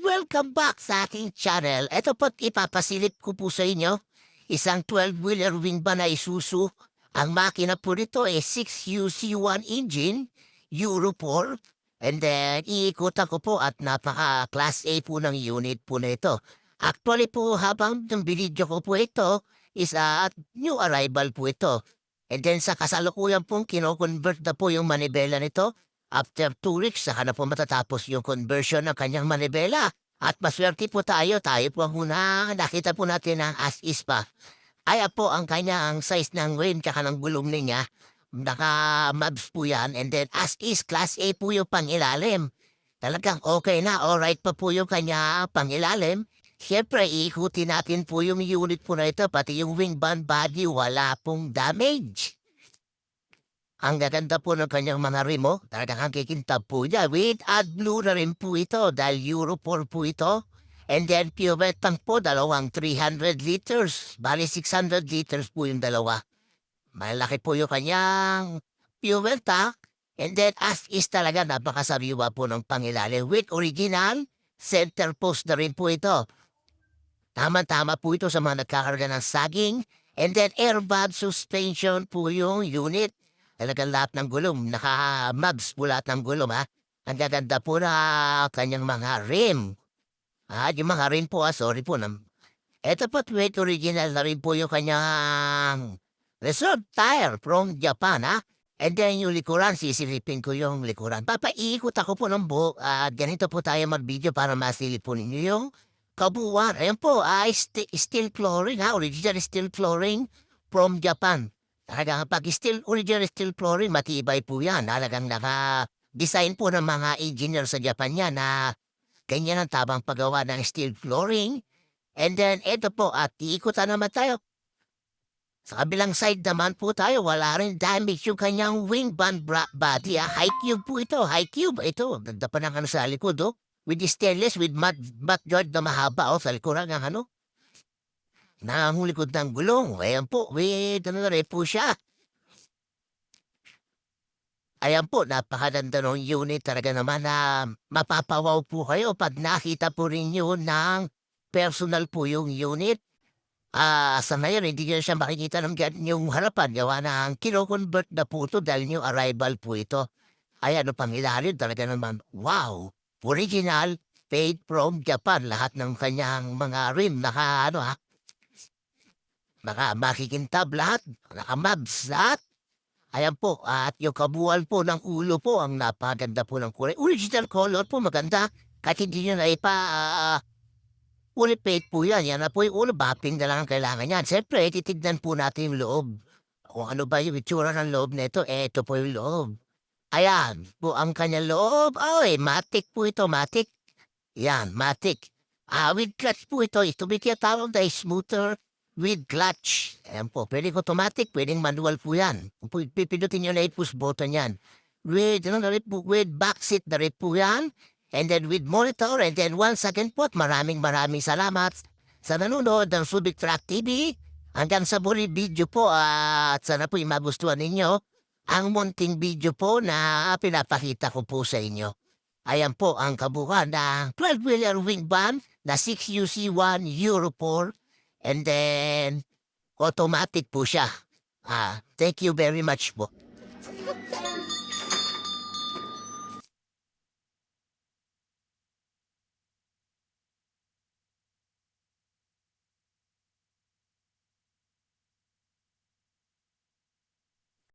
welcome back sa aking channel. Ito po't ipapasilip ko po sa inyo. Isang 12-wheeler wing van na Isuzu. Ang makina po nito ay 6UC1 engine, Euro 4. And then, iikutan ko po at napaka-class A po ng unit po na ito. Actually po, habang binidyo ko po ito, is at new arrival po ito. And then sa kasalukuyan pong kinoconvert na po yung manibela nito. After two weeks, saka po matatapos yung conversion ng kanyang manibela. At maswerte po tayo, tayo po ang una, nakita po natin ang as is pa. Kaya po ang kanyang size ng rim tsaka ng gulong niya. Naka-mabs po yan. And then as is, class A po yung pangilalim. Talagang okay na, alright pa po yung kanya pangilalim. Siyempre, iikutin natin po yung unit po na ito, pati yung wing band body, wala pong damage. Ang gaganda po ng kanyang mga rimo, talagang ang kikintab po niya. With AdBlue na rin po ito, dahil Euro 4 po ito. And then pure tank po, dalawang 300 liters. Bali 600 liters po yung dalawa. Malaki po yung kanyang fuel tank. And then as is talaga, napakasariwa po ng pangilalim. With original, center post na rin po ito. Tama-tama po ito sa mga nagkakarga ng saging. And then airbag suspension po yung unit. Talagang lahat ng gulong, naka-mabs po lahat ng gulong ha. Ang gaganda po na kanyang mga rim. Ah, yung mga rim po ah, sorry po. Nam Ito po, wait, original na rin po yung kanyang reserve tire from Japan ha. And then yung likuran, sisilipin ko yung likuran. Papaiikot ako po ng buhok at ganito po tayo mag-video para masilip po ninyo yung kabuuan. Ayan po, ay st- steel flooring ha, original steel flooring from Japan. Talagang pag steel, original steel flooring, matibay po yan. Talagang naka-design po ng mga engineer sa Japan yan na ganyan ang tabang paggawa ng steel flooring. And then, ito po, at iikutan naman tayo. Sa kabilang side naman po tayo, wala rin damage yung kanyang wing band body. Ah. High cube po ito, high cube. Ito, ganda pa ng ano sa likod, oh. With stainless, with mat, mat guard na mahaba, oh, sa likuran ng ano. Nangangulikod ng gulong. Ayan po, with ano na rin po siya. Ayan po, napakaganda ng unit talaga naman na mapapawaw po kayo pag nakita po rin yun ng personal po yung unit. Ah, sa ngayon, hindi nyo siya makikita ng gan- yung harapan. Gawa na ang kino-convert na po ito dahil new arrival po ito. Ay ano pang ilalim talaga naman, wow! Original, paid from Japan. Lahat ng kanyang mga rim, naka ano ha, Naka makikintab lahat, naka-mabs lahat. Ayan po, at yung kabuuan po ng ulo po, ang napaganda po ng kulay. Original color po, maganda. Kahit hindi nyo na ipa, uh, fully paid po yan. Yan na po yung ulo, bapping na lang ang kailangan yan. Siyempre, titignan po natin yung loob. Kung ano ba yung itsura ng loob nito, eh, ito po yung loob. Ayan, po ang kanyang loob. Ay, matic po ito, matic. Yan, matic. Ah, with clutch po ito. Ito may tinatawag na smoother with clutch. Ayan po, pwedeng automatic, pwedeng manual po yan. Pipindutin nyo na i-push button yan. With, ano na rin po, with back seat na rin po yan. And then with monitor, and then one second po, maraming maraming salamat sa nanonood ng Subic Track TV. Hanggang sa muli video po, at sana po magustuhan ninyo ang munting video po na pinapakita ko po sa inyo. Ayan po ang kabuuan ng 12-wheeler wing van na 6UC1 Euro 4 And then, automatic po siya. Ah, thank you very much po.